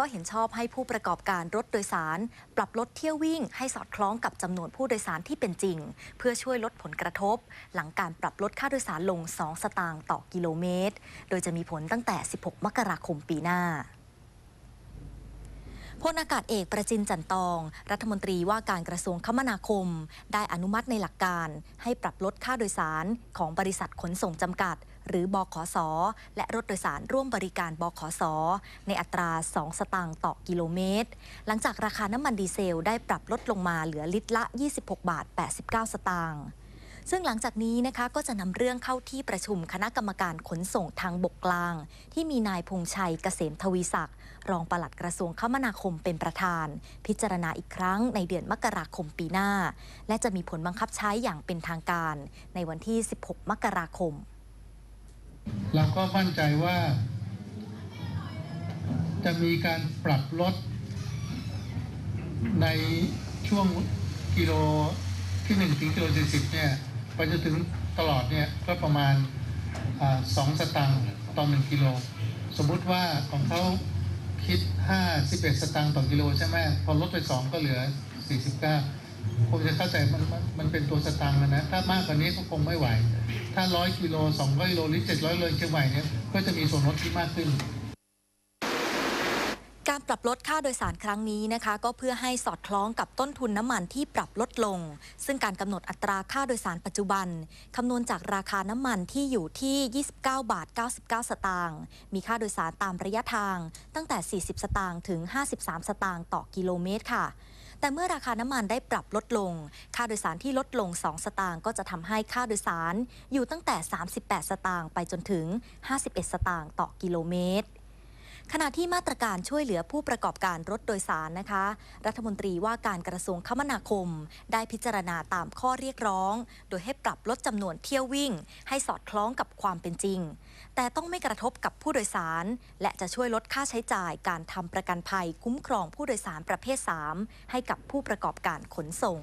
ก็เห็นชอบให้ผู้ประกอบการรถโดยสาร ปรับลดเที่ยววิ่งให้สอดคล้องกับจำนวนผู้โดยสารที่เป็นจริง เพื่อช่วยลดผลกระทบ หลังการปรับลดค่าโดยสารลง 2 สตางค์ต่อกิโลเมตร โดยจะมีผลตั้งแต่ 16 มกราคมปีหน้าพลอากาศเอกประจินจันตอง รัฐมนตรีว่าการกระทรวงคมนาคม ได้อนุมัติในหลักการ ให้ปรับลดค่าโดยสารของบริษัทขนส่งจำกัด หรือบขสและรถโดยสารร่วมบริการบขสในอัตรา 2 สตางค์ต่อกิโลเมตร หลังจากราคาน้ำมันดีเซลได้ปรับลดลงมาเหลือลิตรละ 26 บาท 89 สตางค์ซึ่งหลังจากนี้นะคะก็จะนำเรื่องเข้าที่ประชุมคณะกรรมการขนส่งทางบกกลาง ที่มีนายพงชัยเกษมทวีศักดิ์รองปลัดกระทรวงคมนาคมเป็นประธาน พิจารณาอีกครั้งในเดือนมกราคมปีหน้า และจะมีผลบังคับใช้อย่างเป็นทางการ ในวันที่ 16 มกราคม เราก็มั่นใจว่า จะมีการปรับลดในช่วงกิโลที่1ถึงกิโล40เนี่ยไปจนถึงตลอดเนี่ยก็ประมาณอสองสตางค์ต่อหนึ่งกิโล สมมุติว่าของเขาคิด 51 สตางค์ต่อกิโลใช่ไหมพอลดไป 2 ก็เหลือ 49 คงจะเข้าใจมันมันมันเป็นตัวสตางค์นะ ถ้ามากกว่านี้ก็คงไม่ไหว ถ้า100กิโล200กิโลหรือ700กิโลเชียงใหม่เนี่ยก็จะมีส่วนลดที่มากขึ้นการปรับลดค่าโดยสารครั้งนี้นะคะ ก็เพื่อให้สอดคล้องกับต้นทุนน้ำมันที่ปรับลดลง ซึ่งการกำหนดอัตราค่าโดยสารปัจจุบันคำนวณจากราคาน้ำมันที่อยู่ที่ 29 บาท 99 สตางค์มีค่าโดยสารตามระยะทางตั้งแต่ 40 สตางค์ถึง 53 สตางค์ต่อกิโลเมตรค่ะ แต่เมื่อราคาน้ำมันได้ปรับลดลง ค่าโดยสารที่ลดลง 2 สตางค์ก็จะทำให้ค่าโดยสารอยู่ตั้งแต่ 38 สตางค์ไปจนถึง 51 สตางค์ต่อกิโลเมตร ขณะที่มาตรการช่วยเหลือผู้ประกอบการรถโดยสารนะคะ รัฐมนตรีว่าการกระทรวงคมนาคม ได้พิจารณาตามข้อเรียกร้อง โดยให้ปรับลดจำนวนเที่ยววิ่ง ให้สอดคล้องกับความเป็นจริง แต่ต้องไม่กระทบกับผู้โดยสาร และจะช่วยลดค่าใช้จ่ายการทำประกันภัยคุ้มครองผู้โดยสารประเภท 3 ให้กับผู้ประกอบการขนส่ง